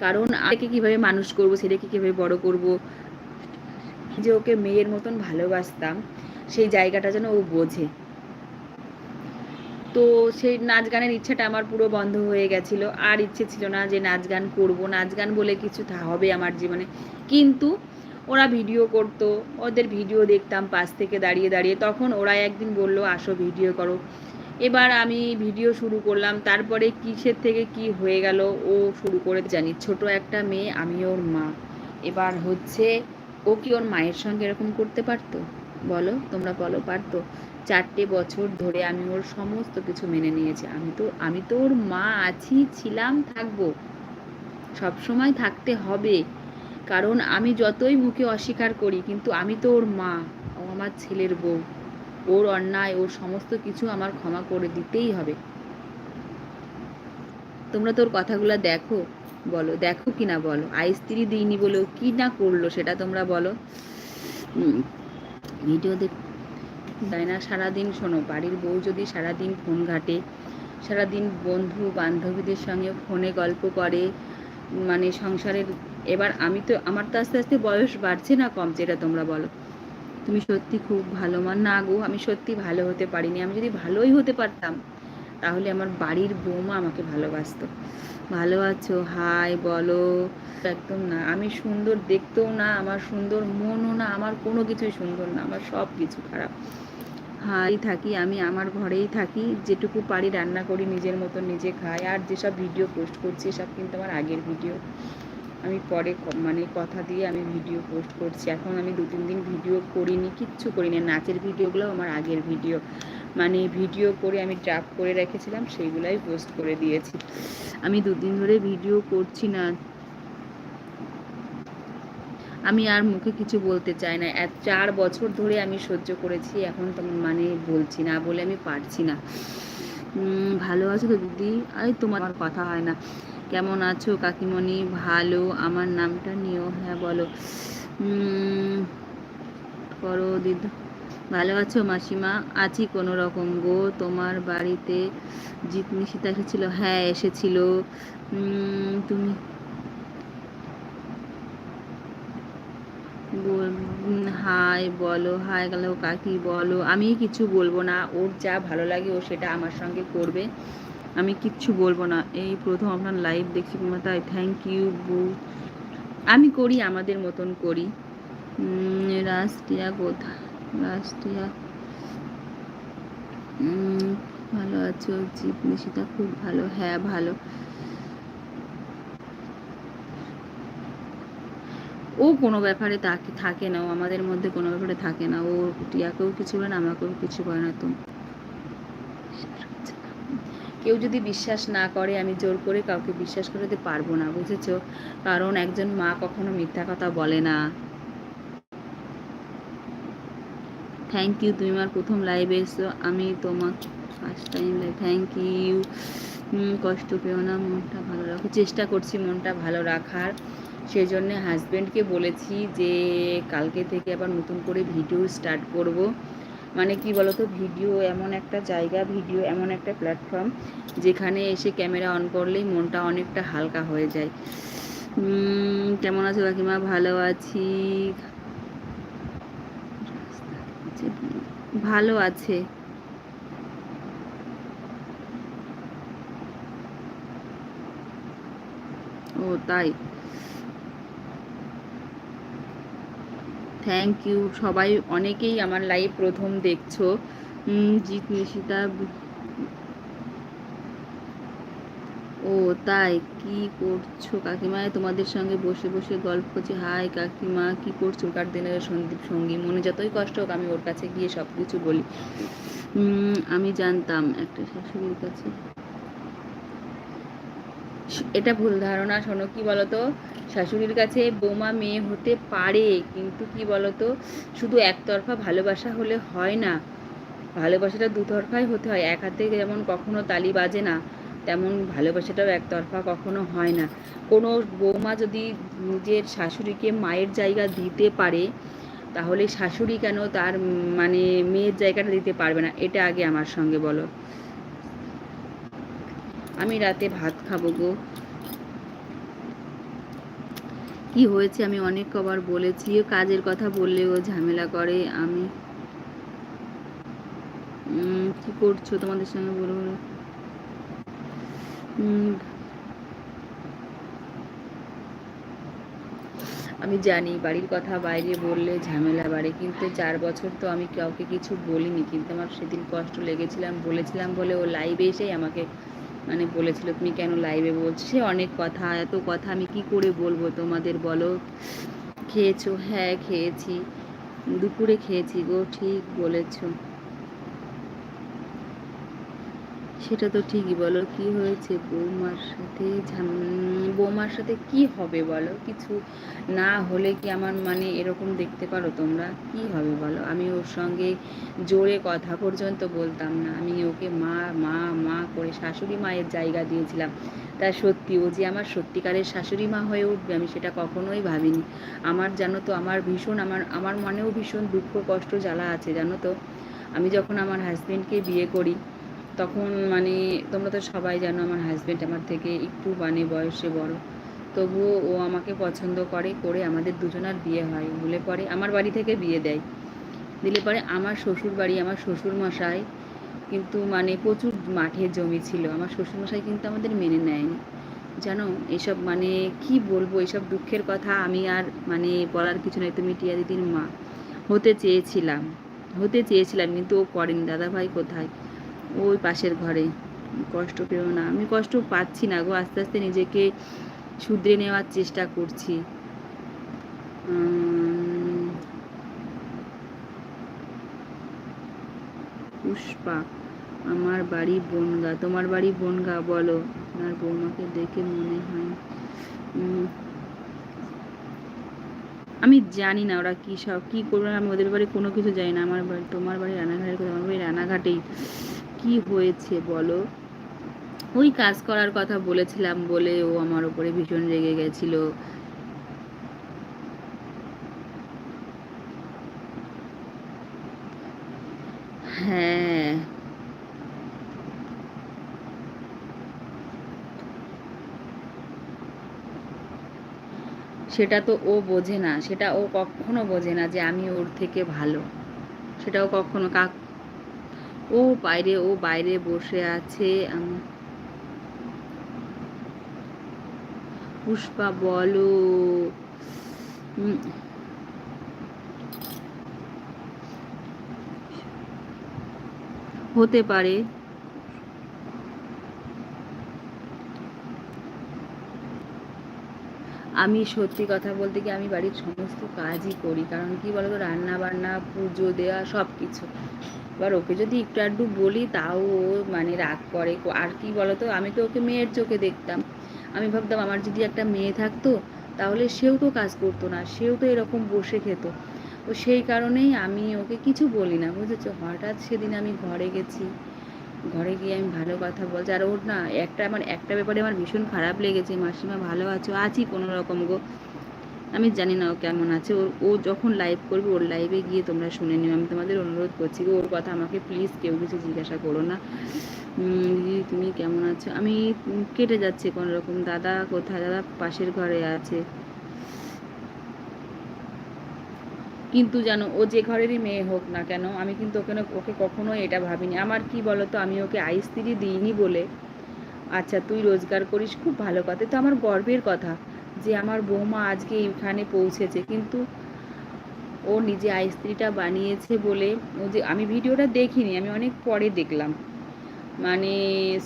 কারণ আগে কীভাবে মানুষ করব, ছেলেকে কীভাবে বড় করব? যে ওকে মেয়ের মতন ভালোবাসতাম, সেই জায়গাটা যেন ও বোঝে। তো সেই নাচ গানের ইচ্ছাটা আমার পুরো বন্ধ হয়ে গেছিল। আর ইচ্ছে ছিল না যে নাচ গান করব। নাচ গান বলে কিছু থা- হবে আমার জীবনে। কিন্তু ওরা ভিডিও করতো, ওদের ভিডিও দেখতাম পাশ থেকে দাঁড়িয়ে দাঁড়িয়ে। তখন ওরা একদিন বলল, আসো, ভিডিও করো। এবার আমি ভিডিও শুরু করলাম। তারপরে কিসের থেকে কি হয়ে গেল ও শুরু করে জানি ছোট একটা মেয়ে, আমি ওর মা। এবার হচ্ছে, ও কি ওর মায়ের সঙ্গে এরকম করতে পারতো? বলো, তোমরা বলো, পারতো? চারটে বছর ধরে আমি ওর সমস্ত কিছু মেনে নিয়েছি। আমি তো আমি তো ওর মা আছি, ছিলাম, থাকব। সব সময় থাকতে হবে। কারণ আমি যতই মুখে অস্বীকার করি, কিন্তু আমি তো ওর মা। ও আমার ছেলের বউ। ওর অন্যায়, ওর সমস্ত কিছু আমার ক্ষমা করে দিতেই হবে। তোমরা তোর কথাগুলো দেখো, বলো, দেখো কি না বলো। আই স্ত্রী দিইনি বলেও কি না করল সেটা তোমরা বলো। ভিডিও তাই না, সারাদিন শোনো, বাড়ির বউ যদি সারাদিন ফোন ঘাটে, সারাদিন বন্ধু বান্ধবীদের সঙ্গে ফোনে গল্প করে মানে সংসারের এবার আমি তো আমার তো আস্তে আস্তে বয়স বাড়ছে না কমছে এটা তোমরা বলো। তুমি সত্যি খুব ভালো। মান না গো, আমি সত্যি ভালো হতে পারিনি। আমি যদি ভালোই হতে পারতাম, তাহলে আমার বাড়ির বৌমা আমাকে ভালোবাসতো। ভালো আছো? হাই, বলো। একদম না, আমি সুন্দর দেখতেও না, আমার সুন্দর মনও না, আমার কোনো কিছুই সুন্দর না, আমার সব কিছু খারাপ। হাই থাকি, আমি আমার ঘরেই থাকি, যেটুকু পারি রান্না করি, নিজের মতো নিজে খাই। আর যেসব ভিডিও পোস্ট করছি সব কিন্তু আমার আগের ভিডিও। আমি পরে মানে কথা দিয়ে আমি ভিডিও পোস্ট করছি। এখন আমি দু, তিন দিন ভিডিও করিনি, কিচ্ছু করিনি। নাচের ভিডিওগুলো আমার আগের ভিডিও মানে ভিডিও করে আমি ড্রাফট করে রেখেছিলাম, সেইগুলাই পোস্ট করে দিয়েছি। আমি দুদিন ধরে ভিডিও করছি না। আমি আর মুখে কিছু বলতে চাই না। চার বছর ধরে আমি সহ্য করেছি, এখন তো মানে বলছি না, বলে আমি পারছি না। ভালো আছো তো দিদি? আরে তোমার কথা হয় না। কেমন আছো কাকিমণি? ভালো। আমার নামটা নিও। হ্যাঁ বলো। করো দিদি। ভালো আছো মাসিমা? আছি কোনো রকম গো। তোমার বাড়িতে জিতনি সীতা এসেছিল? হ্যাঁ এসেছিল। তুমি হাই, বলো। হাই, গেল কাকি, বলো। আমি কিছু বলব না। ওর যা ভালো লাগে ও সেটা আমার সঙ্গে করবে। আমি কিচ্ছু বলব না। এই প্রথম আপনার লাইভ দেখছি তাই। থ্যাংক ইউ বু আমি করি, আমাদের মতন করি। রাষ্ট্রিয়া কোথায় রাষ্ট্রিয়া। ভালো আছো? জিপ নিশিতা খুব ভালো। হ্যাঁ ভালো। ও কোনো ব্যাপারে তাকে, থাকে না। ও আমাদের মধ্যে কোনো ব্যাপারে থাকে না। ও টিয়াকেও কিছু বলে না, আমাকেও কিছু করে না। তো কেউ যদি বিশ্বাস না করে, আমি জোর করে কাউকে বিশ্বাস করতে পারব না, বুঝেছ? কারণ একজন মা কখনো মিথ্যা কথা বলে না। থ্যাংক ইউ তুমি আমার প্রথম লাইভে এসো আমি তোমার first time live thank you কষ্ট পেও না, মনটা ভালো রাখো। চেষ্টা করছি মনটা ভালো রাখার। সেই জন্যে হাজব্যান্ডকে বলেছি যে, কালকে থেকে আবার নতুন করে ভিডিও স্টার্ট করব। মানে কি বলতো, ভিডিও এমন একটা জায়গা, ভিডিও এমন একটা প্ল্যাটফর্ম যেখানে এসে ক্যামেরা অন করলেই মনটা অনেকটা হালকা হয়ে যায়। কেমন আছো কাকিমা? ভালো আছি। ভালো আছে। ও, তাই। থ্যাংক ইউ সবাই অনেকেই আমার লাইভ প্রথম দেখছ। জিৎ, নিশিতা, ও, তাই কি করছ? কাকিমা, তোমাদের সঙ্গে বসে বসে গল্প করছি। হাই কাকিমা, কি করছ? কার দিনের সন্দীপ সঙ্গী? মনে যতই কষ্ট হোক, আমি ওর কাছে গিয়ে সব কিছু বলি আমি জানতাম একটা শাশুড়ির কাছে। এটা ভুল ধারণা, শোনো কি বলতো? শাশুড়ির কাছে বৌমা মেয়ে হতে পারে, কিন্তু কি বলতো? শুধু একতরফা ভালোবাসা হলে হয় না। ভালোবাসাটা দুতরফাই হতে হয়। এক হাতে যেমন কখনো তালি বাজে না, তেমন ভালোবাসাটাও একতরফা কখনো হয় না। কোনো বৌমা যদি নিজের শাশুড়িকে মায়ের জায়গা দিতে পারে, তাহলে শাশুড়ি কেন তার মানে মেয়ের জায়গাটা দিতে পারবে না? এটা আগে আমার সঙ্গে বলো। আমি রাতে ভাত খাব গো কি হয়েছে আমি অনেক কবার বলেছি কাজের কথা বললে ও ঝামেলা করে আমি কি করছ তোমাদের সঙ্গে বলব না। উম, আমি জানি বাড়ির কথা বাইরে বললে ঝামেলা বাড়ে কিন্তু চার বছর তো আমি কাউকে কিছু বলিনি কিন্তু আমার সেদিন কষ্ট লেগেছিলাম বলেছিলাম বলে ও লাইভে এসেই আমাকে মানে বলেছিল, তুমি কেন লাইভে বলছো? সে অনেক কথা, এত কথা আমি কি করে বলব তোমাদের বলো? খেয়েছো? হ্যাঁ খেয়েছি। দুপুরে খেয়েছি গো, ঠিক বলেছ। সেটা তো ঠিকই বলো। কি হয়েছে বৌমার সাথে? বৌমার সাথে কি হবে বলো? কিছু না হলে কি আমার মানে এরকম দেখতে পারো তোমরা? কি হবে বলো? আমি ওর সঙ্গে জোরে কথা পর্যন্ত বলতাম না। আমি ওকে মা মা মা করে শাশুড়ি মায়ের জায়গা দিয়েছিলাম। তা সত্যি ও যে আমার সত্যিকারের শাশুড়ি মা হয়ে উঠবে, আমি সেটা কখনোই ভাবিনি। আমার জানো তো, আমার ভীষণ, আমার আমার মনেও ভীষণ দুঃখ, কষ্ট, জ্বালা আছে জানো তো। আমি যখন আমার হাজব্যান্ডকে বিয়ে করি তখন মানে তোমরা তো সবাই জানো আমার হাজব্যান্ড আমার থেকে একটু মানে বয়সে বড়। তবুও ও আমাকে পছন্দ করে করে আমাদের দুজনার বিয়ে হয়। বলে পরে আমার বাড়ি থেকে বিয়ে দেয়। দিলে পরে আমার শ্বশুর বাড়ি আমার শ্বশুর মশাই কিন্তু মানে প্রচুর মাঠে জমি ছিল। আমার শ্বশুর মশাই কিন্তু আমাদের মেনে নেয়নি। জানো, এসব মানে কি বলব, এসব দুঃখের কথা আমি আর মানে বলার কিছু নয় তুমি টিয়া দিদির মা। হতে চেয়েছিলাম হতে চেয়েছিলাম কিন্তু ও করেনি। দাদা ভাই কোথায়? ওই পাশের ঘরে। কষ্ট পেও না। আমি কষ্ট পাচ্ছি না গো, আস্তে আস্তে নিজেকে শুধরে নেওয়ার চেষ্টা করছি। পুষ্পা, আমার বাড়ি বনগা। তোমার বাড়ি বনগা, বলো। আপনার বৌমাকে দেখে মনে হয় আমি জানি না ওরা কী সব, কী করবে, আমি ওদের বাড়ি কোনো কিছু জানি না। আমার বাড়ি, তোমার বাড়ি রানাঘাটের কথা, আমার বাড়ি রানাঘাটেই। কি হয়েছে বলো? ওই কাজ করার কথা বলেছিলাম বলে ও আমার উপরে ভীষণ রেগে গেছিল। হ্যাঁ সেটা তো ও বোঝে না, সেটা ও কখনো বোঝে না যে আমি ওর থেকে ভালো। সেটাও কখনো কাক ও বাইরে ও বাইরে বসে আছে পুষ্পা বলো। হতে পারে। আমি সত্যি কথা বলতে কি আমি বাড়ির সমস্ত কাজই করি। কারণ কি বলতো রান্না বান্না পুজো দেওয়া সব কিছু এবার ওকে যদি একটু আধটু বলি, তাও ও মানে রাগ করে। আর কি বলতো, আমি তো ওকে মেয়ের চোখে দেখতাম। আমি ভাবতাম আমার যদি একটা মেয়ে থাকতো, তাহলে সেও তো কাজ করতো না, সেও তো এরকম বসে খেত। তো সেই কারণেই আমি ওকে কিছু বলি না, বুঝেছ? হঠাৎ সেদিন আমি ঘরে গেছি। ঘরে গিয়ে আমি ভালো কথা বলছি। আর ওর না একটা আমার, একটা ব্যাপারে আমার ভীষণ খারাপ লেগেছে। মাসিমা ভালো আছো? আছি কোনো রকম গো। আমি জানি না ও কেমন আছে। ওর, ও যখন লাইভ করবে, ওর লাইভে গিয়ে তোমরা শুনে নিও। আমি তোমাদের অনুরোধ করছি ওর কথা আমাকে প্লিজ কেউ কিছু জিজ্ঞাসা করো না। দিদি, তুমি কেমন আছো? আমি কেটে যাচ্ছে কোনো রকম। দাদা কোথায়? দাদা পাশের ঘরে আছে। কিন্তু জানো, ও যে ঘরেরই মেয়ে হোক না কেন, আমি কিন্তু ওকে ওকে কখনোই এটা ভাবিনি। আমার কি বলতো, আমি ওকে আইস্ত্রি দিইনি বলে আচ্ছা তুই রোজগার করিস, খুব ভালো কথা। তো আমার গর্বের কথা যে আমার বৌমা আজকে এইখানে পৌঁছেছে। কিন্তু ও নিজে আইস্ত্রিটা বানিয়েছে বলে ও যে, আমি ভিডিওটা দেখিনি, আমি অনেক পরে দেখলাম। মানে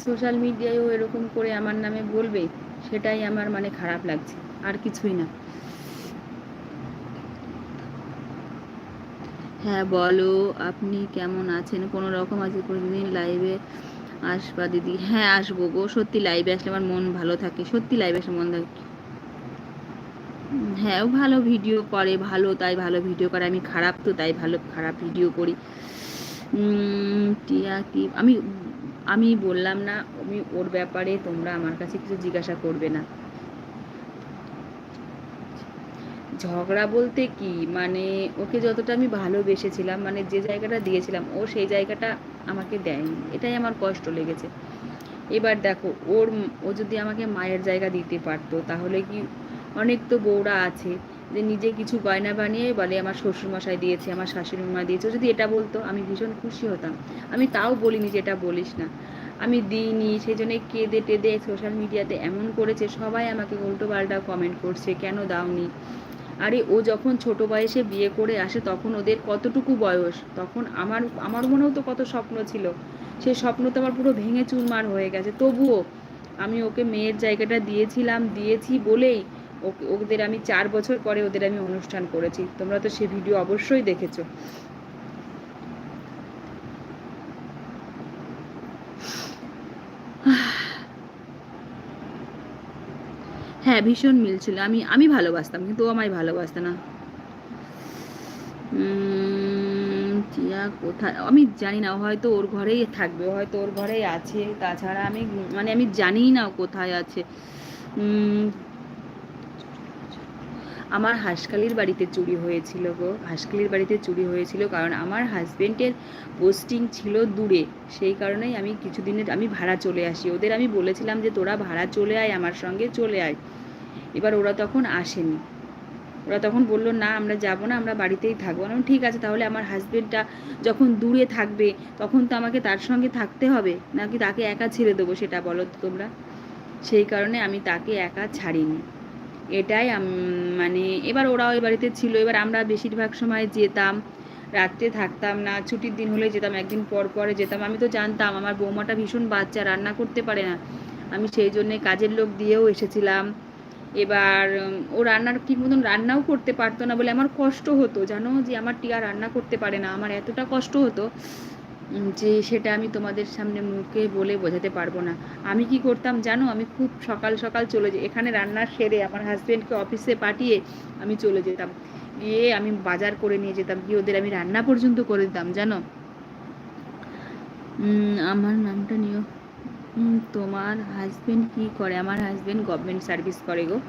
সোশ্যাল মিডিয়ায়ও এরকম করে আমার নামে বলবে, সেটাই আমার মানে খারাপ লাগছে, আর কিছুই না। হ্যাঁ বলো। আপনি কেমন আছেন? কোনো রকম আছে প্রতিদিন লাইভে আসবা দিদি? হ্যাঁ আসব গো। সত্যি লাইভে আসলে আমার মন ভালো থাকে। সত্যি লাইভে আসলে মন থাকে। হ্যাঁ ও ভালো ভিডিও করে, ভালো, তাই ভালো ভিডিও করে। আমি খারাপ তো, তাই ভালো খারাপ ভিডিও করি। টিয়া কি? আমি আমি বললাম না, আমি ওর ব্যাপারে তোমরা আমার কাছে কিছু জিজ্ঞাসা করবে না। ঝগড়া বলতে কি? মানে ওকে যতটা আমি ভালোবেসেছিলাম মানে যে জায়গাটা দিয়েছিলাম, ও সেই জায়গাটা আমাকে দেয়নি। এটাই আমার কষ্ট লেগেছে। এবার দেখো, ওর ও যদি আমাকে মায়ের জায়গা দিতে পারতো, তাহলে কি অনেক তো বউরা আছে যে নিজে কিছু গয়না বানিয়ে বলে, আমার শ্বশুরমশাই দিয়েছে, আমার শাশুড়ি মা দিয়েছে যদি এটা বলতো, আমি ভীষণ খুশি হতাম। আমি তাও বলিনি যে এটা বলিস না। আমি দিইনি, সেই জন্য কেঁদে টেদে সোশ্যাল মিডিয়াতে এমন করেছে, সবাই আমাকে উল্টো পাল্টা কমেন্ট করছে, কেন দাওনি? আরে ও যখন ছোট বয়সে বিয়ে করে আসে তখন ওদের কতটুকু বয়স? তখন আমার আমার মনেও তো কত স্বপ্ন ছিল। সেই স্বপ্ন তো আমার পুরো ভেঙে চুরমার হয়ে গেছে। তবুও আমি ওকে মেয়ের জায়গাটা দিয়েছিলাম, দিয়েছি বলেই ওদের আমি চার বছর পরে ওদের আমি অনুষ্ঠান করেছি। তোমরা তো সে ভিডিও অবশ্যই দেখেছ। হ্যাঁ ভীষণ মিল ছিল আমি আমি ভালোবাসতাম, কিন্তু ও আমায় ভালোবাসত না। টিয়া কোথায়? আমি জানি না, হয়তো ওর ঘরেই থাকবে, হয়তো ওর ঘরেই আছে। তাছাড়া আমি মানে আমি জানি না কোথায় আছে। আমার হাঁসকালির বাড়িতে চুরি হয়েছিল গো। হাঁসকালির বাড়িতে চুরি হয়েছিল কারণ আমার হাজবেন্ডের পোস্টিং ছিল দূরে। সেই কারণেই আমি কিছুদিনের, আমি ভাড়া চলে আসি। ওদের আমি বলেছিলাম যে, তোরা ভাড়া চলে আয়, আমার সঙ্গে চলে আয়। এবার ওরা তখন আসেনি। ওরা তখন বলল, না, আমরা যাব না, আমরা বাড়িতেই থাকব। আমি ঠিক আছে, তাহলে আমার হাজবেন্ডটা যখন দূরে থাকবে, তখন তো আমাকে তার সঙ্গে থাকতে হবে, নাকি তাকে একা ছেড়ে দেবো সেটা বলো তোমরা? সেই কারণে আমি তাকে একা ছাড়িনি। এটাই মানে এবার ওরা ওই বাড়িতে ছিল। এবার আমরা বেশিরভাগ সময় যেতাম, রাত্রে থাকতাম না, ছুটির দিন হলে যেতাম, একদিন পর পরে যেতাম। আমি তো জানতাম, আমার বৌমাটা ভীষণ বাচ্চা, রান্না করতে পারে না। আমি সেই জন্যে কাজের লোক দিয়েও এসেছিলাম। এবার ও রান্নার ঠিক মতন রান্নাও করতে পারতো না বলে আমার কষ্ট হতো, জানো? যে আমার টিয়া রান্না করতে পারে না, আমার এতটা কষ্ট হতো যে সেটা আমি তোমাদের সামনে মুখে বলে বোঝাতে পারব না। আমি কি করতাম জানো? আমি খুব সকাল সকাল চলে যাই এখানে রান্না সেরে আমার হাজব্যান্ডকে অফিসে পাঠিয়ে আমি চলে যেতাম। গিয়ে আমি বাজার করে নিয়ে যেতাম, গিয়ে ওদের আমি রান্না পর্যন্ত করে দিতাম, জানো? আমার নামটা নিও। তোমার হাজবেন্ড কি করে? আমার হাজবেন্ড গভর্নমেন্ট সার্ভিস করে গো।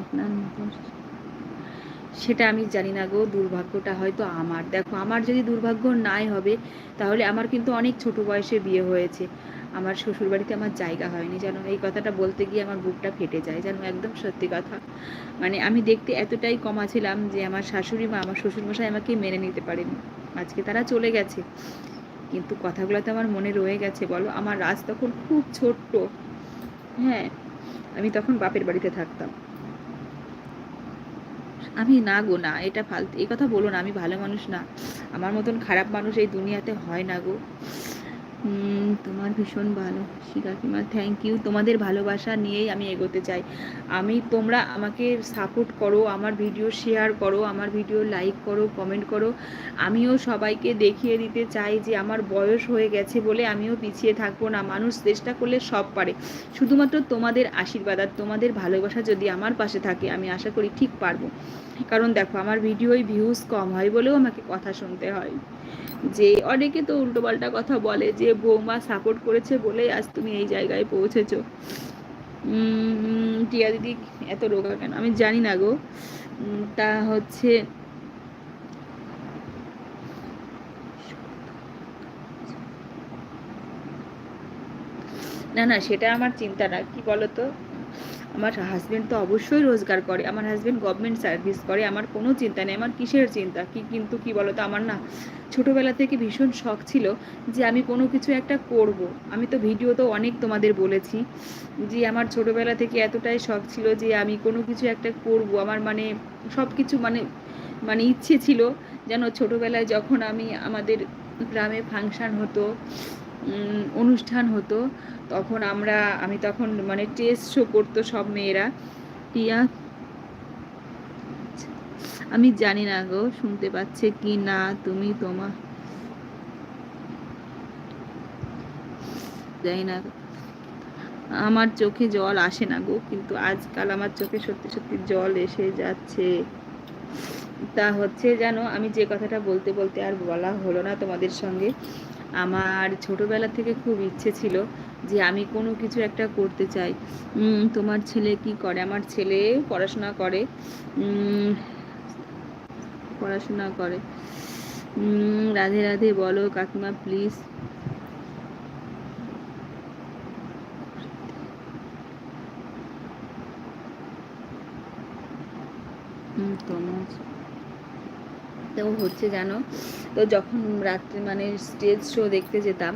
আপনার সেটা আমি জানি না গো, দুর্ভাগ্যটা হয়তো আমার। দেখো, আমার যদি দুর্ভাগ্য নাই হবে, তাহলে আমার কিন্তু অনেক ছোট বয়সে বিয়ে হয়েছে। আমার শ্বশুরবাড়িতে আমার জায়গা হয়নি। জানো, এই কথাটা বলতে গিয়ে আমার বুকটা ফেটে যায়। জানো, একদম সত্যি কথা। মানে আমি দেখতে এতটাই কমা ছিলাম যে আমার শাশুড়ি মা, আমার শ্বশুরমশাই আমাকে মেনে নিতে পারেনি। আজকে তারা চলে গেছে। কিন্তু কথাগুলো তো আমার মনে রয়ে গেছে, বলো। আমার রাজ তখন খুব ছোট্ট। হ্যাঁ আমি তখন বাপের বাড়িতে থাকতাম। আমি না গো, না, এটা ফালতু এই কথা বলো না, আমি ভালো মানুষ না। আমার মতন খারাপ মানুষ এই দুনিয়াতে হয় না গো। তোমার ভীষণ ভালো। কাকিমা থ্যাংক ইউ তোমাদের ভালোবাসা নিয়েই আমি এগোতে চাই। আমি, তোমরা আমাকে সাপোর্ট করো, আমার ভিডিও শেয়ার করো, আমার ভিডিও লাইক করো কমেন্ট করো। আমিও সবাইকে দেখিয়ে দিতে চাই যে আমার বয়স হয়ে গেছে বলে আমিও পিছিয়ে থাকব না। মানুষ চেষ্টা করলে সব পারে। শুধুমাত্র তোমাদের আশীর্বাদ আর তোমাদের ভালোবাসা যদি আমার পাশে থাকে, আমি আশা করি ঠিক পারব। কারণ দেখো, আমার ভিডিওয় ভিউজ কম হয় বলেও আমাকে কথা শুনতে হয়। যে অনেকে তো উল্টোপাল্টা কথা বলে যে, বৌমা সাপোর্ট করেছে বলেই আজ তুমি এই জায়গায় পৌঁছেছো। টিয়া দিদি, এত রোগা কেন? আমি জানি না গো। তা হচ্ছে না না, সেটা আমার চিন্তা না। কি বলতো? আমার হাজব্যান্ড তো অবশ্যই রোজগার করে, আমার হাজব্যান্ড গভর্নমেন্ট সার্ভিস করে, আমার কোনো চিন্তা নেই, আমার কিসের চিন্তা? কি কিন্তু কি বলতো? আমার না ছোটোবেলা থেকে ভীষণ শখ ছিল যে আমি কোনো কিছু একটা করব। আমি তো ভিডিও তো অনেক তোমাদের বলেছি যে আমার ছোটোবেলা থেকে এতটাই শখ ছিল যে আমি কোনো কিছু একটা করব। আমার মানে সব কিছু মানে মানে ইচ্ছে ছিল যেন ছোটোবেলায় যখন আমি আমাদের গ্রামে ফাংশান হতো অনুষ্ঠান হতো, তখন আমরা, আমি তখন মানে টেস্ট শো করতো সব মেয়েরা। টিয়া, আমি জানি না গো, শুনতে পাচ্ছে কি না, তুমি তোমার জানি না। আমার চোখে জল আসে না গো, কিন্তু আজকাল আমার চোখে সত্যি সত্যি জল এসে যাচ্ছে। তা হচ্ছে জানো আমি যে কথাটা বলতে বলতে আর বলা হলো না তোমাদের সঙ্গে। আমার ছোটবেলা থেকে খুব ইচ্ছে ছিল যে আমি কোনো কিছু একটা করতে চাই। তোমার ছেলে কি করে? আমার ছেলে পড়াশোনা করে। পড়াশোনা করে। রাধে রাধে বলো কাকিমা প্লিজ তোমার তো হচ্ছে জানো তো যখন রাত্রে মানে স্টেজ শো দেখতে যেতাম,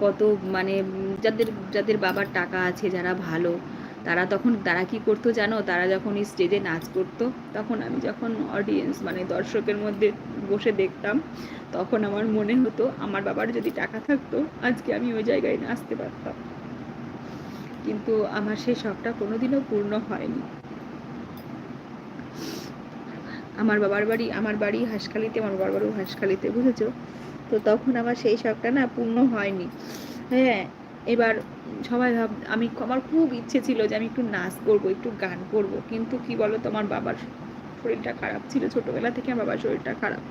কত মানে যাদের যাদের বাবার টাকা আছে, যারা ভালো, তারা তখন, তারা কি করতো জানো? তারা যখন এই স্টেজে নাচ করতো, তখন আমি যখন অডিয়েন্স মানে দর্শকের মধ্যে বসে দেখতাম, তখন আমার মনে হতো আমার বাবার যদি টাকা থাকতো, আজকে আমি ওই জায়গায় নাচতে পারতাম। কিন্তু আমার সেই শখটা কোনোদিনও পূর্ণ হয়নি। আমার বাবার বাড়ি, আমার বাড়ি হাঁসখালিতে, আমার বাবার বাড়িও হাঁসখালিতে, বুঝেছ? তো তখন আমার সেই শখটা না পূর্ণ হয়নি। হ্যাঁ এবার সবাই ভাব, আমি আমার খুব ইচ্ছে ছিল যে আমি একটু নাচ করব, একটু গান করব। কিন্তু কি বলো তো আমার বাবার শরীরটা খারাপ ছিল ছোটবেলা থেকে, আমার বাবার শরীরটা খারাপ।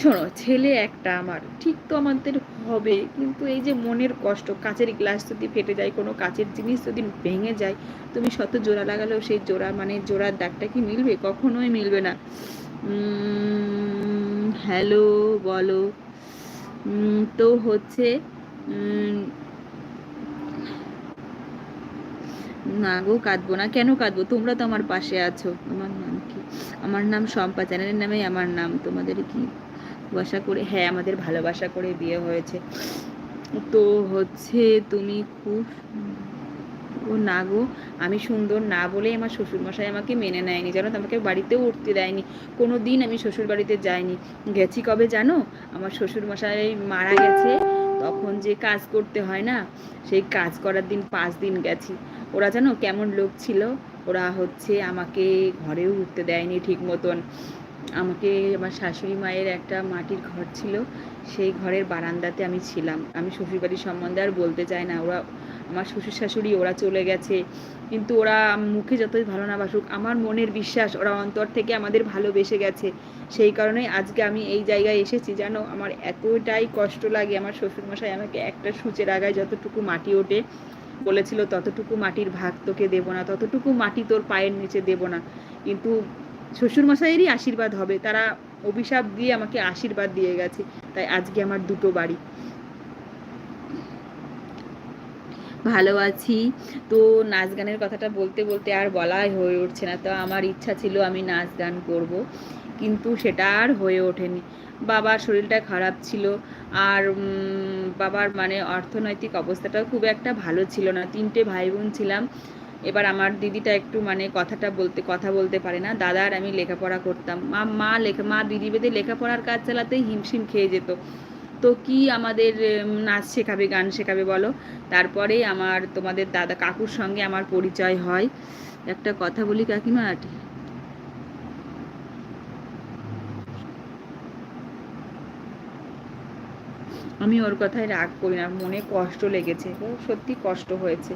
শোনো, ছেলে একটা আমার, ঠিক তো আমাদের হবে, কিন্তু এই যে মনের কষ্ট, কাচের গ্লাস যদি ফেটে যায়, কোনো কাচের জিনিস যদি ভেঙে যায়, তুমি শত জোড়া লাগালেও সেই জোড়া মানে জোড়ার দাগটা কি মিলবে? কখনোই মিলবে না। হ্যালো, বলো। তো হচ্ছে না গো, কাঁদবো না। কেন কাঁদবো? তোমরা তো আমার পাশে আছো। আমার নাম কি? আমার নাম শম্পা চ্যানেলের নামে আমার নাম। তোমাদের কি ভালোবাসা করে হ্যাঁ আমাদের ভালোবাসা করে বিয়ে হয়েছে। তো হচ্ছে তুমি খুব ও না গো, আমি সুন্দর না বলেই আমার শ্বশুরমশাই আমাকে মেনে নেয়নি। জানো তো, আমাকে বাড়িতেও উঠতে দেয়নি। কোনো দিন আমি শ্বশুর বাড়িতে যাইনি। গেছি কবে জানো? আমার শ্বশুরমশাই মারা গেছে, তখন যে কাজ করতে হয় না, সেই কাজ করার দিন পাঁচ দিন গেছি। ওরা জানো কেমন লোক ছিল? ওরা হচ্ছে আমাকে ঘরেও উঠতে দেয়নি ঠিক মতন। আমাকে আমার শাশুড়ি মায়ের একটা মাটির ঘর ছিল, সেই ঘরের বারান্দাতে আমি ছিলাম। আমি শ্বশুরবাড়ির সম্বন্ধে আর বলতে চাই না, ওরা, আমার শ্বশুর শাশুড়ি ওরা চলে গেছে। কিন্তু ওরা মুখে যতই ভালো না বাসুক, আমার মনের বিশ্বাস, ওরা অন্তর থেকে আমাদের ভালোবেসে গেছে। সেই কারণে আজকে আমি এই জায়গায় এসেছি জানো আমার এতটাই কষ্ট লাগে, আমার শ্বশুরমশাই আমাকে একটা সূচের আগায় যতটুকু মাটি ওঠে, বলেছিল, ততটুকু মাটির ভাগ তোকে দেবো না, ততটুকু মাটি তোর পায়ের নিচে দেবো না। কিন্তু শ্বশুরমশাইয়েরই আশীর্বাদ হবে। তারা অভিশাপ দিয়ে আমাকে আশীর্বাদ দিয়ে গেছে। তাই আজকে আমার দুটো বাড়ি। ভালো আছি। তো নাচ গানের কথাটা বলতে বলতে আর বলাই হয়ে উঠছে না। তো আমার ইচ্ছা ছিল আমি নাচ গান করব, কিন্তু সেটা আর হয়ে ওঠেনি। বাবার শরীরটা খারাপ ছিল আর বাবার মানে অর্থনৈতিক অবস্থাটাও খুব একটা ভালো ছিল না। তিনটে ভাই বোন ছিলাম। এবার আমার দিদিটা একটু মানে কথাটা বলতে, কথা বলতে পারে না। দাদার আমি লেখাপড়া করতাম। মা মা লেখা, মা দিদি বেঁধে লেখাপড়ার কাজ চালাতেই হিমশিম খেয়ে যেত। তো কি আমাদের নাচ শেখাবে, গান শেখাবে বলো? তারপরে আমার, তোমাদের দাদা, কাকুর সঙ্গে আমার পরিচয় হয়। একটা কথা বলি কাকিমা আমি ওর কথায় রাগ করি না, মনে কষ্ট লেগেছে। সত্যি কষ্ট হয়েছে।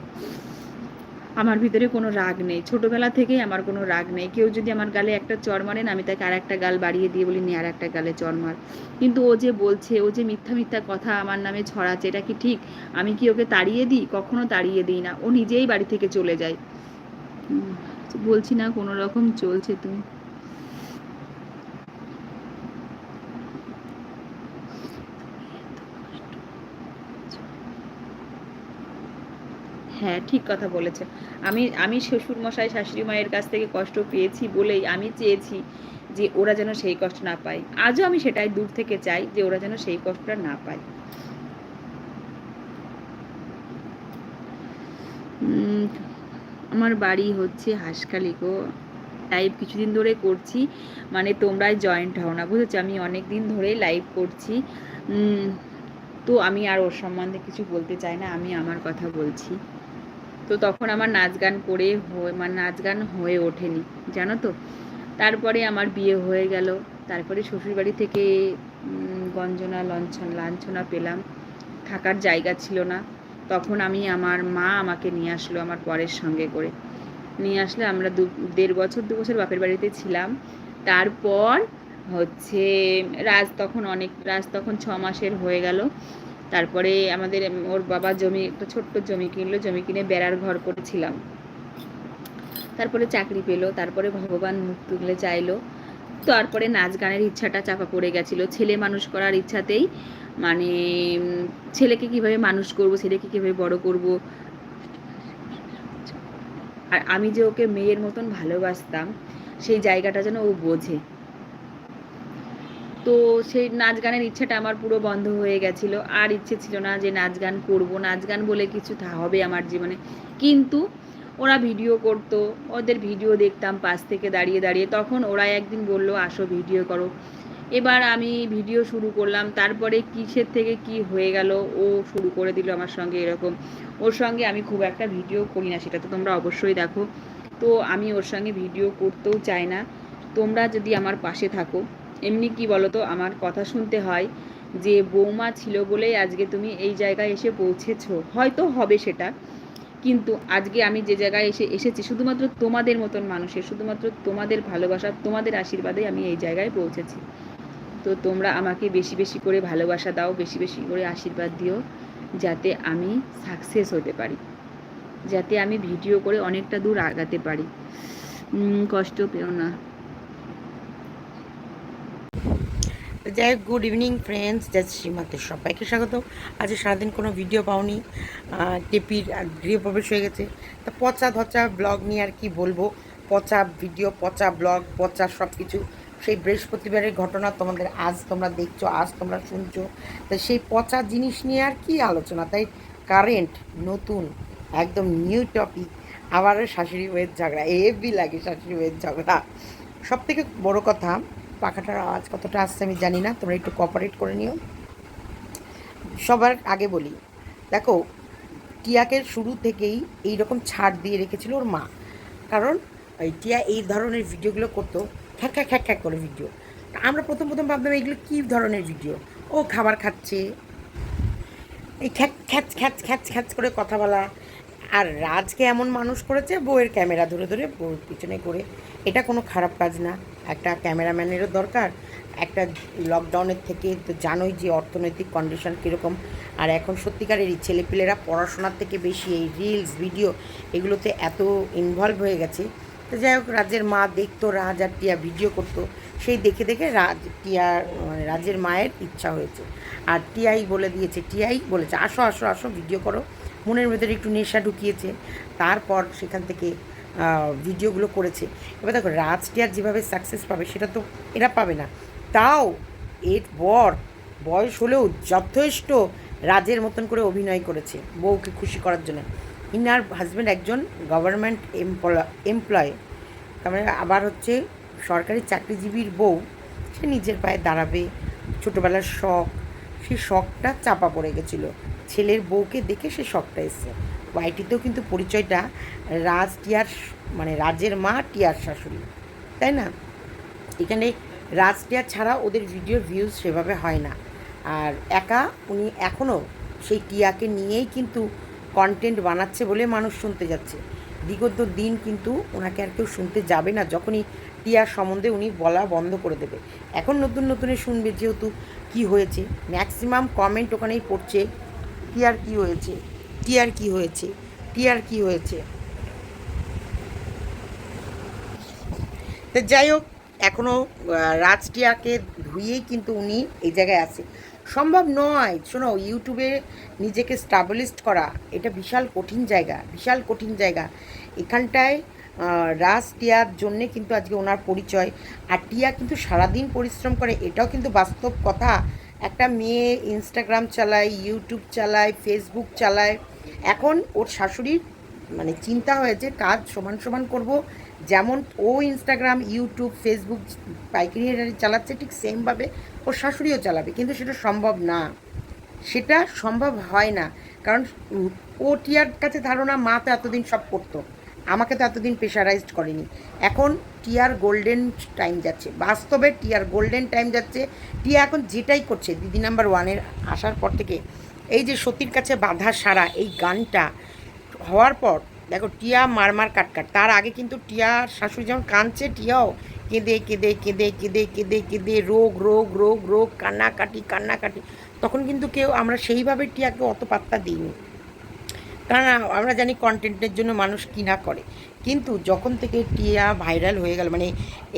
আমার ভিতরে কোনো রাগ নেই। ছোটোবেলা থেকেই আমার কোনো রাগ নেই। কেউ যদি আমার গালে একটা চর মারেন, আমি তাকে আর একটা গাল বাড়িয়ে দিয়ে বলি, নি আর একটা গালে চর মার। কিন্তু ও যে বলছে, ও যে মিথ্যা মিথ্যা কথা আমার নামে ছড়াচ্ছে, এটা কি ঠিক? আমি কি ওকে তাড়িয়ে দিই? কখনো তাড়িয়ে দিই না। ও নিজেই বাড়ি থেকে চলে যায়। বলছি না, কোনো রকম চলছে তুমি। হ্যাঁ ঠিক কথা বলেছে আমি আমি শ্বশুর মশাই শাশুড়ি মায়ের কাছ থেকে কষ্ট পেয়েছি বলেই আমি চেয়েছি যে ওরা যেন সেই কষ্ট না পায়। আজও আমি সেটাই দূর থেকে চাই যে ওরা যেন সেই কষ্টটা না পায়। আমার বাড়ি হচ্ছে হাঁসখালি গো। লাইভ কিছুদিন ধরে করছি মানে তোমরাই জয়েন্ট হও না, বুঝেছ? আমি অনেক দিন ধরেই লাইভ করছি। তো আমি আর ওর সম্বন্ধে কিছু বলতে চাই না, আমি আমার কথা বলছি। তো তখন আমার নাচ গান করে হয়ে মানে নাচ গান হয়ে ওঠেনি, জানো তো? তারপরে আমার বিয়ে হয়ে গেল, তারপরে শ্বশুরবাড়ি থেকে গঞ্জনা, লঞ্ছন, লাঞ্ছনা পেলাম। থাকার জায়গা ছিল না। তখন আমি আমার মা আমাকে নিয়ে আসলো আমার পরের সঙ্গে করে। নিয়ে আসলে আমরা দু, দেড় বছর, দু বছর বাপের বাড়িতে ছিলাম। তারপর হচ্ছে রাজ তখন অনেক, রাজ তখন ছ মাসের হয়ে গেল। তারপরে আমাদের ওর বাবা জমি, একটা ছোট্ট জমি কিনলো, জমি কিনে বেড়ার ঘর করেছিলাম। তারপরে চাকরি পেল, তারপরে ভগবান মুখ তুলে চাইলো। তারপরে নাচ গানের ইচ্ছাটা চাপা পড়ে গেছিল। ছেলে মানুষ করার ইচ্ছাতেই মানে ছেলেকে কীভাবে মানুষ করব, ছেলেকে কীভাবে বড় করব। আর আমি যে ওকে মেয়ের মতন ভালোবাসতাম, সেই জায়গাটা যেন ও বোঝে। তো সেই নাচ গানের ইচ্ছাটা আমার পুরো বন্ধ হয়ে গেছিল। আর ইচ্ছে ছিল না যে নাচ গান করব। নাচ গান বলে কিছু হবে আমার জীবনে। কিন্তু ওরা ভিডিও করতো, ওদের ভিডিও দেখতাম পাশ থেকে দাঁড়িয়ে দাঁড়িয়ে। তখন ওরা একদিন বলল, আসো ভিডিও করো। এবার আমি ভিডিও শুরু করলাম। তারপরে কিসের থেকে কি হয়ে গেল, ও শুরু করে দিল আমার সঙ্গে এরকম। ওর সঙ্গে আমি খুব একটা ভিডিও করি না, সেটা তো তোমরা অবশ্যই দেখো। তো আমি ওর সঙ্গে ভিডিও করতেও চাই না। তোমরা যদি আমার পাশে থাকো। এমনি কি বলো তো আমার কথা শুনতে হয় যে বৌমা ছিল বলেই আজকে তুমি এই জায়গায় এসে পৌঁছেছো। হয়তো হবে সেটা। কিন্তু আজকে আমি যে জায়গায় এসে এসেছি, শুধুমাত্র তোমাদের মতন মানুষের, শুধুমাত্র তোমাদের ভালোবাসা, তোমাদের আশীর্বাদে আমি এই জায়গায় পৌঁছেছি। তো তোমরা আমাকে বেশি বেশি করে ভালোবাসা দাও, বেশি বেশি করে আশীর্বাদ দিও, যাতে আমি সাকসেস হতে পারি। যাতে আমি ভিডিও করে অনেকটা দূর আগাতে পারি। কষ্ট পেও না তো যাই হোক গুড ইভিনিং ফ্রেন্ডস জাজ শ্রীমাতে সবাইকে স্বাগত। আজ সারাদিন কোনো ভিডিও পাওনি। টেপির গৃহপ্রবেশ হয়ে গেছে। তা পচা ধচা ব্লগ নিয়ে আর কি বলব? পচা ভিডিও পচা ব্লগ পচা সব কিছু সেই বৃহস্পতিবারের ঘটনা তোমাদের আজ তোমরা দেখছ, আজ তোমরা শুনছো। তা সেই পচা জিনিস নিয়ে আর কি আলোচনা? তাই কারেন্ট নতুন, একদম নিউ টপিক আবারও শাশুড়ি বইয়ের ঝগড়া। এবি লাগে শাশুড়ি বইয়ের ঝগড়া। সব থেকে বড় কথা পাখাটার আওয়াজ কতটা আসছে আমি জানি না, তোমরা একটু কোঅপারেট করে নিও। সবার আগে বলি, দেখো, টিয়াকে শুরু থেকেই এই রকম ছাড় দিয়ে রেখেছিল ওর মা। কারণ ওই টিয়া এই ধরনের ভিডিওগুলো করতো, খ্যাক খ্যাক খ্যাক খ্যাক করে ভিডিও আমরা প্রথম প্রথম ভাবতাম এইগুলো কী ধরনের ভিডিও ও খাবার খাচ্ছে। এই খ্যাচ খ্যাচ খ্যাচ খ্যাচ খ্যাচ করে কথা বলা। আর রাজকে এমন মানুষ করেছে, বউয়ের ক্যামেরা ধরে ধরে বউয়ের পিছনে করে। এটা কোনো খারাপ কাজ না। একটা ক্যামেরাম্যানেরও দরকার। একটা লকডাউনের থেকে তো জানোই যে অর্থনৈতিক কন্ডিশন কীরকম। আর এখন সত্যিকারের এই ছেলেপিলেরা পড়াশোনার থেকে বেশি এই রিলস ভিডিও এগুলোতে এত ইনভলভ হয়ে গেছে। তো যাই হোক, রাজের মা দেখতো, রাজ আর টিয়া ভিডিও করতো। সেই দেখে দেখে রাজ, টিয়া মানে রাজের মায়ের ইচ্ছা হয়েছে। আর টিয়াই বলে দিয়েছে, টিয়াই বলেছে, আসো আসো আসো ভিডিও করো। মনের ভেতরে একটু নেশা ঢুকিয়েছে। তারপর সেখান থেকে ভিডিওগুলো করেছে। এবার দেখো রাজ টিয়ার যেভাবে সাকসেস পাবে, সেটা তো এরা পাবে না। তাও এর পর বয়স হলেও যথেষ্ট রাজের মতন করে অভিনয় করেছে, বউকে খুশি করার জন্য। ইনার হাজব্যান্ড একজন গভর্নমেন্ট এমপ্লয় তার মানে আবার হচ্ছে সরকারি চাকরিজীবীর বউ, সে নিজের পায়ে দাঁড়াবে, ছোটোবেলার শখ সেই শখটা চাপা পড়ে গেছিল। ছেলের বউকে দেখে সে শখটা এসছে। ওয়াইটিতেও কিন্তু পরিচয়টা রাজ টিয়ার মানে রাজের মা টিয়ার শাশুড়ি, তাই না? এখানে রাজ টিয়া ছাড়া ওদের ভিডিওর ভিউজ সেভাবে হয় না। আর একা উনি এখনও সেই টিয়াকে নিয়েই কিন্তু কন্টেন্ট বানাচ্ছে বলে মানুষ শুনতে যাচ্ছে। বিগত দিন কিন্তু ওনাকে আর কেউ শুনতে যাবে না, যখনই টিয়ার সম্বন্ধে উনি বলা বন্ধ করে দেবে। এখন নতুন নতুনে শুনবে যেহেতু কি হয়েছে। ম্যাক্সিমাম কমেন্ট ওখানেই পড়ছে, টিয়ার কি হয়েছে। টিয়ার কি হয়েছে? টিয়ার কি হয়েছে? তো যাই হোক এখনও রাজ টিয়াকে ধুয়েই কিন্তু উনি এই জায়গায় আছে। সম্ভব নয়, শোনো, ইউটিউবে নিজেকে স্টাবলিশড করা, এটা বিশাল কঠিন জায়গা, বিশাল কঠিন জায়গা। এখানটায় রাজ টিয়ার জন্যে কিন্তু আজকে ওনার পরিচয়। আর টিয়া কিন্তু সারাদিন পরিশ্রম করে, এটাও কিন্তু বাস্তব কথা। একটা মেয়ে ইনস্টাগ্রাম চালায় ইউটিউব চালায় ফেসবুক চালায়। এখন ওর শাশুড়ির মানে চিন্তা হয়েছে, কাজ সমান সমান করব। যেমন ও ইনস্টাগ্রাম ইউটিউব ফেসবুক পাইকারি চালাচ্ছে, ঠিক সেমভাবে ওর শাশুড়িও চালাবে। কিন্তু সেটা সম্ভব না। সেটা সম্ভব হয় না। কারণ ও টিয়ার কাছে ধারণা, মা তো এতদিন সব করতো। আমাকে তো এতদিন প্রেশারাইজড করেনি। এখন টিয়ার গোল্ডেন টাইম যাচ্ছে। বাস্তবে টিয়ার গোল্ডেন টাইম যাচ্ছে। টিয়া এখন যেটাই করছে, দিদি নাম্বার ওয়ানের আসার পর থেকে, এই যে সতীর কাছে বাধা সারা, এই গানটা হওয়ার পর, দেখো টিয়া মারমার কাটকাট তার আগে কিন্তু টিয়ার শাশুড়ি যেমন কাঁদছে, টিয়াও কেঁদে কেঁদে কেঁদে কেঁদে কেঁদে কেঁদে, রোগ রোগ রোগ রোগ, কান্নাকাটি কান্নাকাটি। তখন কিন্তু কেউ, আমরা সেইভাবে টিয়াকে অত পাত্তা দিইনি। কারণ আমরা জানি কন্টেন্টের জন্য মানুষ কি না করে। কিন্তু যখন থেকে টিয়া ভাইরাল হয়ে গেল মানে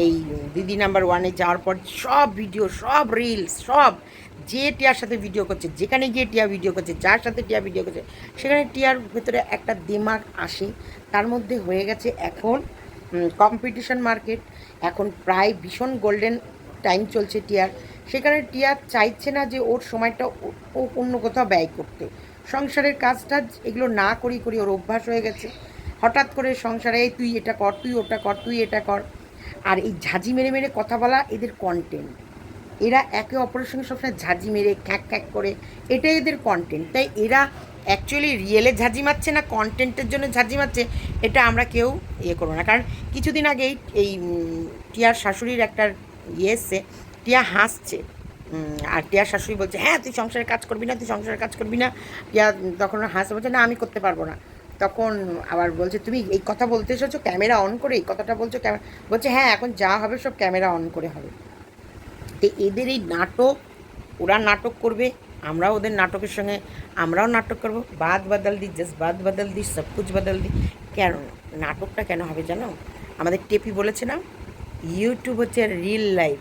এই দিদি নাম্বার ওয়ানে যাওয়ার পর সব ভিডিও সব রিলস সব যে টিয়ার সাথে ভিডিও করছে, যেখানে গিয়ে টিয়া ভিডিও করছে, যার সাথে টিয়া ভিডিও করছে, সেখানে টিয়ার ভেতরে একটা দিমাগ আসে। তার মধ্যে হয়ে গেছে এখন কম্পিটিশন মার্কেট এখন প্রায় ভীষণ গোল্ডেন টাইম চলছে টিয়ার। সেখানে টিয়া চাইছে না যে ওর সময়টা ও অন্য কোথাও ব্যয় করতে। সংসারের কাজ টাজ এগুলো না করি করি ওর অভ্যাস হয়ে গেছে। হঠাৎ করে সংসারে, এই তুই এটা কর, তুই ওটা কর, তুই এটা কর। আর এই ঝাঁঝি মেরে মেরে কথা বলা এদের কন্টেন্ট এরা একে অপরের সঙ্গে সবসময় ঝাঁঝি মেরে, খ্যাক খ্যাক করে, এটাই এদের কন্টেন্ট তাই এরা অ্যাকচুয়ালি রিয়েলে ঝাঁঝি মারছে না কন্টেন্টের জন্য ঝাঁঝি মারছে, এটা আমরা কেউ ইয়ে করব না। কারণ কিছুদিন আগেই এই টিয়ার শাশুড়ির একটা ইয়ে এসছে, টিয়া হাসছে। আর টিয়ার শাশুড়ি বলছে হ্যাঁ তুই সংসারের কাজ করবি না, তুই সংসারের কাজ করবি না। টিয়া তখন হাসছে বলছে, না, আমি করতে পারব না। তখন আবার বলছে, তুমি এই কথা বলতে এসেছ, ক্যামেরা অন করে এই কথাটা বলছো ক্যামেরা বলছে হ্যাঁ এখন যা হবে সব ক্যামেরা অন করে হবে। তো এদের এই নাটক, ওরা নাটক করবে, আমরাও ওদের নাটকের সঙ্গে, আমরাও নাটক করব। বাদ বদল দি জাস্ট বাদ বদল দি, সব কুছ বদল দিই কেন, নাটকটা কেন হবে জানো? আমাদের টেপি বলেছে না ইউটিউব হচ্ছে reel life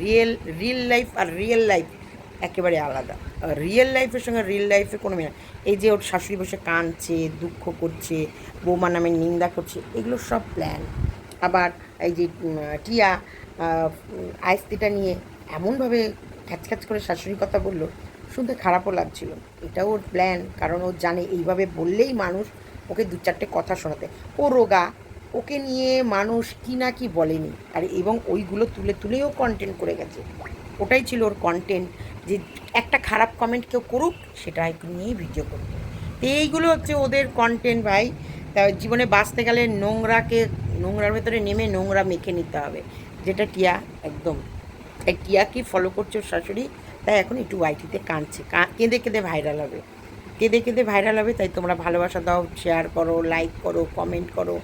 real real life আর রিয়েল লাইফ একেবারে আলাদা। রিয়েল লাইফের সঙ্গে রিয়েল লাইফে কোনো মিল এই যে ওর শাশুড়ি বসে কাঁদছে দুঃখ করছে বৌমা নামে নিন্দা করছে এগুলো সব প্ল্যান আবার এই যে টিয়া আহ, আইস্তিটা নিয়ে এমনভাবে খ্যাচ খ্যাচ করে শাশুড়ির কথা বলল শুনতে খারাপও লাগছিল। এটাও ওর প্ল্যান কারণ ও জানে এইভাবে বললেই মানুষ ওকে দু চারটে কথা শোনাতে। ও রোগা ওকে নিয়ে মানুষ কি না কি বলেনি। আর এবং ওইগুলো তুলে তুলেও কন্টেন্ট করে গেছে। ওটাই ছিল ওর কন্টেন্ট যে একটা খারাপ কমেন্ট কেউ করুক, সেটা একটু নিয়েই ভিডিও করবে। তো এইগুলো হচ্ছে ওদের কন্টেন্ট ভাই। তা জীবনে বাঁচতে গেলে নোংরাকে, নোংরার ভেতরে নেমে নোংরা মেখে নিতে হবে। যেটা টিয়া একদম। এই টিয়াকে ফলো করছে ওর শাশুড়ি, তাই এখন একটু ওয়াইটিতে কাঁদছে। কা- কেঁদে কেঁদে ভাইরাল হবে। কেঁদে কেঁদে ভাইরাল হবে, তাই তোমরা ভালোবাসা দাও শেয়ার করো লাইক করো কমেন্ট করো।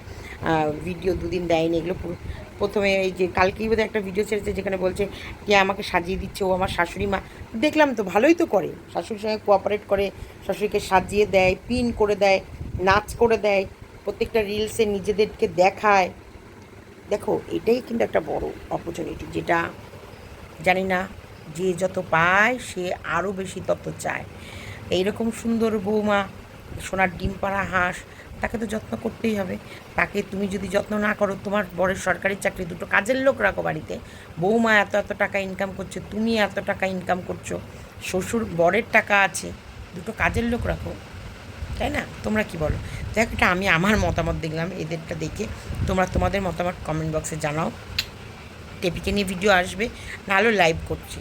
ভিডিও দুদিন দেয়নি, এগুলো পুরো- প্রথমে এই যে কালকেই বোধহয় একটা ভিডিও ছেড়েছে যেখানে বলছে কে আমাকে সাজিয়ে দিচ্ছে, ও আমার শাশুড়ি মা। দেখলাম তো ভালোই তো করে। শাশুড়ির সঙ্গে কোঅপারেট করে, শাশুড়িকে সাজিয়ে দেয় পিন করে দেয়, নাচ করে দেয়, প্রত্যেকটা রিলসে নিজেদেরকে দেখায়। দেখো, এটাই কিন্তু একটা বড় অপরচুনিটি যেটা জানি না যে যত পায় সে আরও বেশি তত চায়। এইরকম সুন্দর বৌমা, সোনার ডিম পাড়া হাঁস তাকে তো যত্ন করতেই হবে। তাকে তুমি যদি যত্ন না করো, তোমার বরের সরকারি চাকরি দুটো কাজের লোক রাখো বাড়িতে। বৌমা এত এত টাকা ইনকাম করছে, তুমি এত টাকা ইনকাম করছ, শ্বশুর বরের টাকা আছে, দুটো কাজের লোক রাখো। তাই না? তোমরা কি বলো? দেখ, এটা আমি আমার মতামত দেখলাম, এদেরটা দেখে তোমরা তোমাদের মতামত কমেন্ট বক্সে জানাও। টেপিকে নিয়ে ভিডিও আসবে নাহলেও লাইভ করছি।